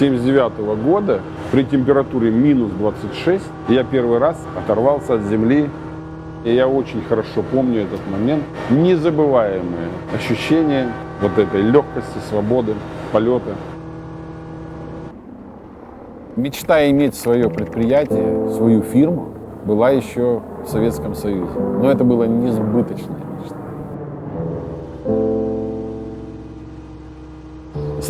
79 года при температуре минус 26 я первый раз оторвался от земли. И я очень хорошо помню этот момент. Незабываемые ощущения вот этой легкости, свободы, полета. Мечта иметь свое предприятие, свою фирму была еще в Советском Союзе. Но это была несбыточная мечта.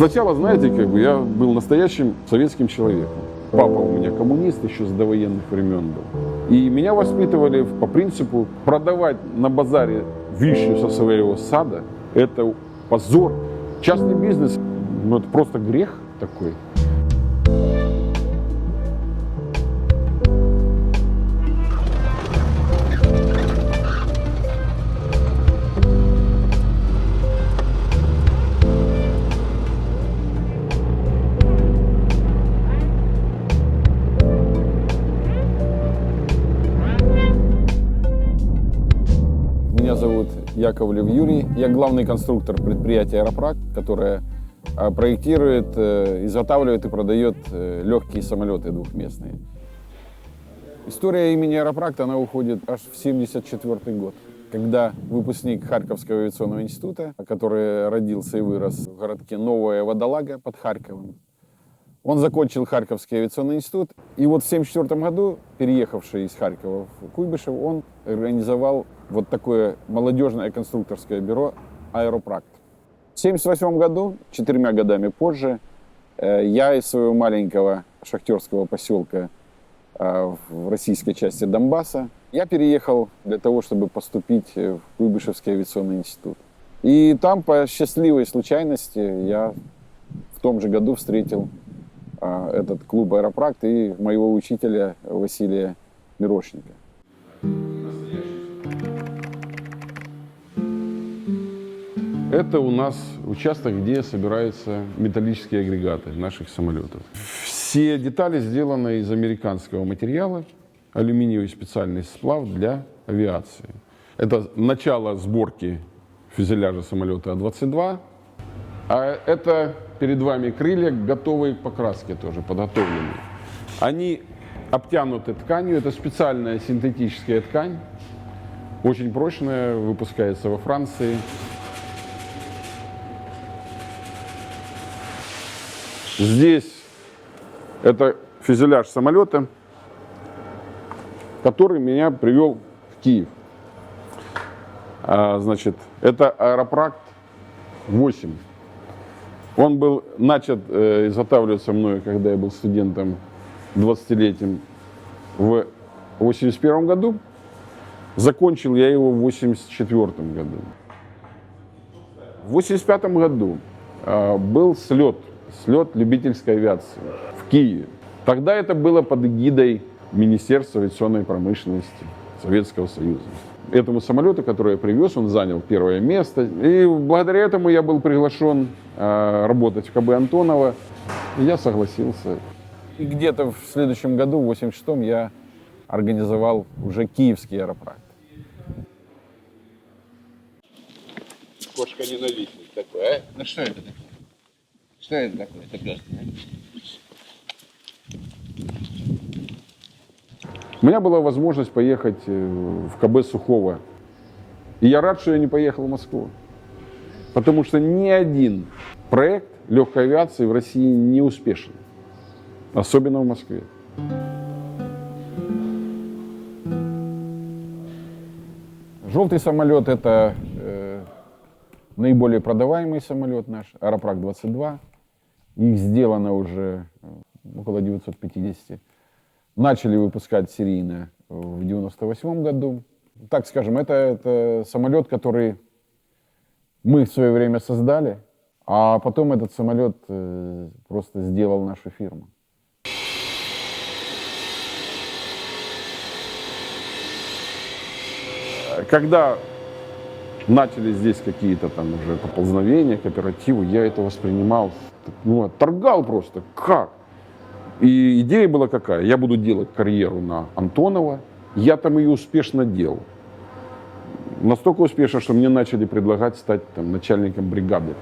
Сначала, знаете, как бы я был настоящим советским человеком. Папа у меня коммунист еще с довоенных времен был. И меня воспитывали по принципу продавать на базаре вещи со своего сада – это позор. Частный бизнес – ну, это просто грех такой. Яковлев Юрий. Я главный конструктор предприятия «Аэропрак», которое а, проектирует, э, изготавливает и продает э, легкие самолеты двухместные. История имени Аэропракта, она уходит аж в 1974 год, когда выпускник Харьковского авиационного института, который родился и вырос в городке Новая Водолага под Харьковом, он закончил Харьковский авиационный институт, и вот в 1974 году, переехавший из Харькова в Куйбышев, он организовал вот такое молодежное конструкторское бюро «Аэропракт». В 1978 году, четырьмя годами позже, э, я из своего маленького шахтерского поселка э, в российской части Донбасса, я переехал для того, чтобы поступить в Куйбышевский авиационный институт. И там по счастливой случайности я в том же году встретил этот клуб «Аэропракт» и моего учителя Василия Мирошника. Это у нас участок, где собираются металлические агрегаты наших самолетов. Все детали сделаны из американского материала, алюминиевый специальный сплав для авиации. Это начало сборки фюзеляжа самолета А-22. А это перед вами крылья, готовые к покраске тоже, подготовленные. Они обтянуты тканью, это специальная синтетическая ткань, очень прочная, выпускается во Франции. Здесь это фюзеляж самолета, который меня привел в Киев. А, значит, это аэропракт 8. Он был начат э, изготавливаться мною, когда я был студентом 20-летним в 81 году. Закончил я его в 84 году. В 85 году э, был слет, слет любительской авиации в Киеве. Тогда это было под эгидой Министерства авиационной промышленности Советского Союза. Этому самолету, который я привез, он занял первое место. И благодаря этому я был приглашен э, работать в КБ Антонова. И я согласился. И где-то в следующем году, в 86-м, я организовал уже киевский аэропракт. Кошка ненавистник такой, а? Ну что это такое? Что это такое? Это пес. У меня была возможность поехать э, в КБ Сухого. И я рад, что я не поехал в Москву. Потому что ни один проект легкой авиации в России не успешен. Особенно в Москве. Желтый самолет – это э, наиболее продаваемый самолет наш, Аэропрак-22. Их сделано уже э, около 950. Начали выпускать серийно в 98 году. Так скажем, это, это самолет, который мы в свое время создали, а потом этот самолет э, просто сделал нашу фирму. Когда начали здесь какие-то там уже поползновения, кооперативы, я это воспринимал, ну, отторгал просто. Как? И идея была какая? Я буду делать карьеру на Антонова. Я там ее успешно делал. Настолько успешно, что мне начали предлагать стать там, начальником бригады.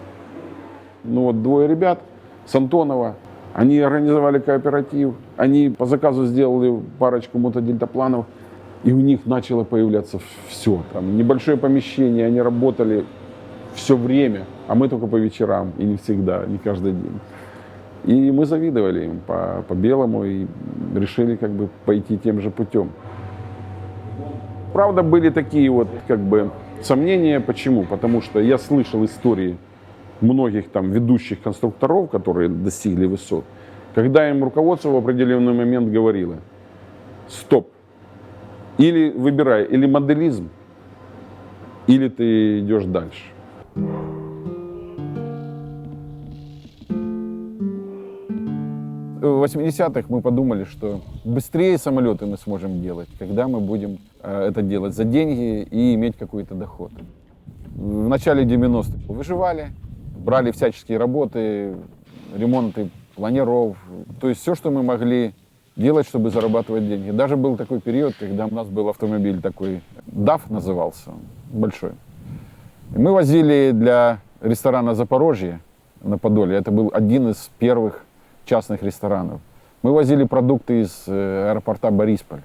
Ну вот двое ребят с Антонова Они организовали кооператив, они по заказу сделали парочку мотодельтапланов, и у них начало появляться все. Там небольшое помещение, они работали все время, а мы только по вечерам, и не всегда, не каждый день. И мы завидовали им по, по белому и решили как бы пойти тем же путем. Правда, были такие вот как бы сомнения. Почему? Потому что я слышал истории многих там ведущих конструкторов, которые достигли высот, когда им руководство в определенный момент говорило, стоп, или выбирай, или моделизм, или ты идешь дальше. 80-х мы подумали, что быстрее самолеты мы сможем делать, когда мы будем э, это делать за деньги и иметь какой-то доход. В начале 90-х выживали, брали всяческие работы, ремонты планиров, то есть все, что мы могли делать, чтобы зарабатывать деньги. Даже был такой период, когда у нас был автомобиль такой, DAF назывался, большой. И мы возили для ресторана Запорожье на Подоле, это был один из первых частных ресторанов. Мы возили продукты из э, аэропорта Борисполь.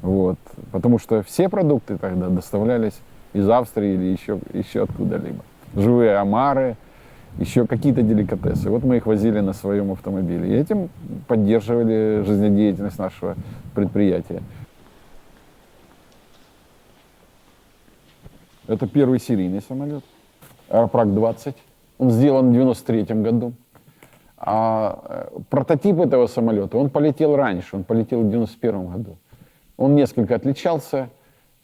Вот. Потому что все продукты тогда доставлялись из Австрии или еще, еще откуда-либо. Живые омары, еще какие-то деликатесы. Вот мы их возили на своем автомобиле. И этим поддерживали жизнедеятельность нашего предприятия. Это первый серийный самолет. Аэропрак-20. Он сделан в 93 году. А э, прототип этого самолета, он полетел раньше, он полетел в 91 году. Он несколько отличался.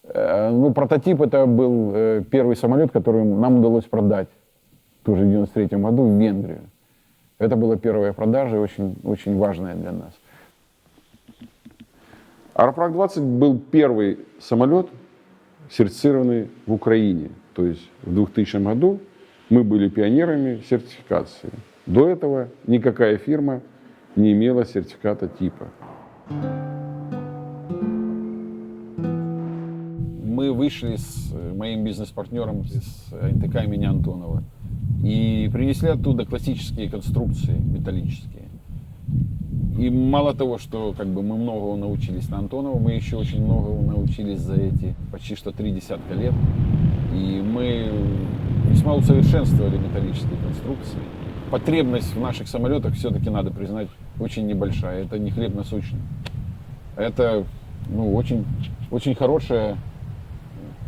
Э, Ну, прототип это был э, первый самолет, который нам удалось продать тоже в 93 году в Венгрию. Это была первая продажа, очень, очень важная для нас. Аэропрак-20 был первый самолет, сертифицированный в Украине. То есть в 2000 году мы были пионерами сертификации. До этого никакая фирма не имела сертификата типа. Мы вышли с э, моим бизнес-партнером, с НТК имени Антонова, и принесли оттуда классические конструкции металлические. И мало того, что как бы мы многого научились на Антонова, мы еще очень многого научились за эти почти что три десятка лет. И мы весьма усовершенствовали металлические конструкции. Потребность в наших самолетах все-таки надо признать очень небольшая. Это не хлеб насущный. Это ну, очень, очень хорошая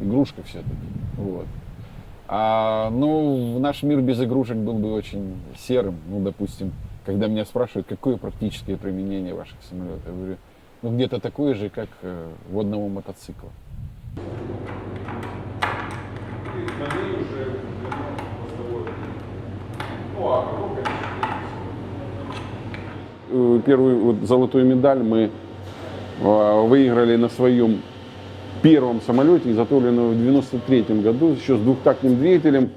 игрушка все-таки. Вот. А, ну, наш мир без игрушек был бы очень серым. Ну, допустим, когда меня спрашивают, какое практическое применение ваших самолетов, я говорю, ну, где-то такое же, как э, водного мотоцикла. Э, Первую вот золотую медаль мы выиграли на своем первом самолете, изготовленном в 93 году, еще с двухтактным двигателем.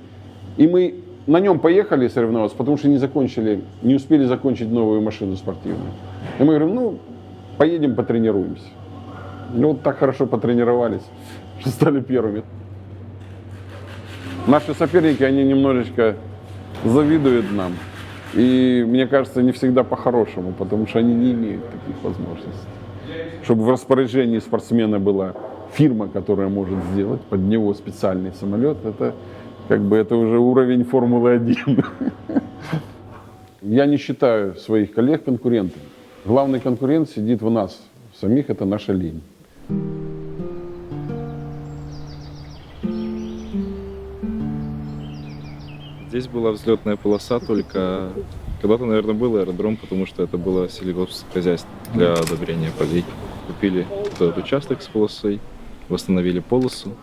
И мы на нем поехали соревноваться, потому что не закончили, не успели закончить новую машину спортивную. И мы говорим, ну, поедем потренируемся. Ну, вот так хорошо потренировались, что стали первыми. Наши соперники, они немножечко завидуют нам. И мне кажется, не всегда по-хорошему, потому что они не имеют таких возможностей. Чтобы в распоряжении спортсмена была фирма, которая может сделать под него специальный самолет, это как бы это уже уровень Формулы-1. Я не считаю своих коллег конкурентами. Главный конкурент сидит в нас, самих, это наша лень. Здесь была взлетная полоса, только когда-то, наверное, был аэродром, потому что это было сельхозхозяйство хозяйство для одобрения полей. Купили этот участок с полосой, восстановили полосу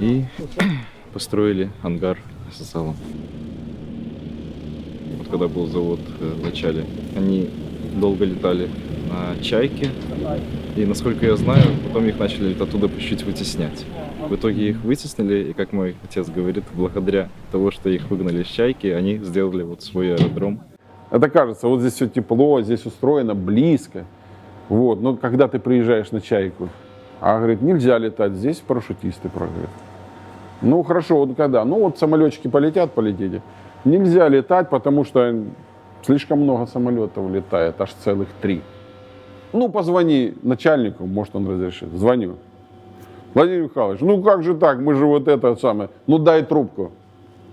и построили ангар с залом. Вот когда был завод э, в начале, они долго летали на чайке, и, насколько я знаю, потом их начали оттуда чуть-чуть вытеснять. В итоге их вытеснили, и, как мой отец говорит, благодаря того, что их выгнали с чайки, они сделали вот свой аэродром. Это кажется, вот здесь все тепло, здесь устроено близко. Вот. Но когда ты приезжаешь на чайку, а говорит, нельзя летать, здесь парашютисты прыгают. Ну хорошо, вот когда? Ну вот самолетчики полетят, полетите. Нельзя летать, потому что Слишком много самолетов летает, аж целых три. Ну, позвони начальнику, может, он разрешит. Звоню. Владимир Михайлович, ну как же так, мы же вот это самое. Ну, дай трубку,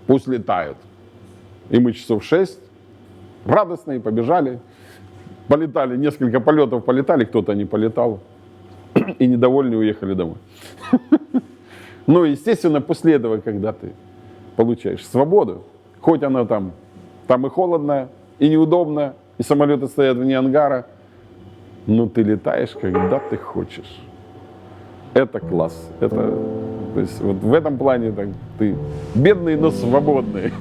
пусть летают. И мы часов шесть радостные побежали. Полетали, несколько полетов полетали, кто-то не полетал. И недовольные уехали домой. Ну, естественно, после этого, когда ты получаешь свободу, хоть она там, там и холодно, и неудобно, и самолеты стоят вне ангара, но ты летаешь, когда ты хочешь. Это класс. Это, то есть вот в этом плане так, ты бедный, но свободный.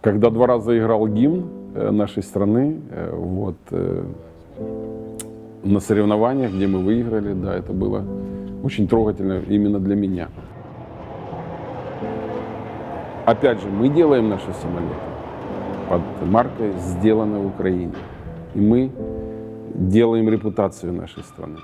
Когда два раза играл гимн э, нашей страны, э, вот, э, на соревнованиях, где мы выиграли, да, это было очень трогательно именно для меня. Опять же, мы делаем наши самолеты под маркой «Сделано в Украине». И мы делаем репутацию нашей страны.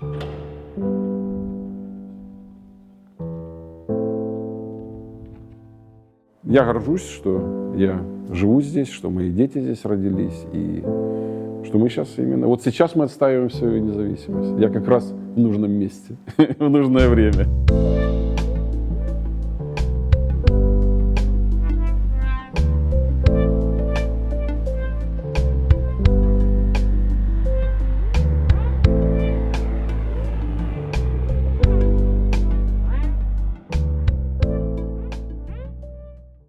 Я горжусь, что я живу здесь, что мои дети здесь родились, и что мы сейчас именно... Вот сейчас мы отстаиваем свою независимость. Я как раз в нужном месте, в нужное время.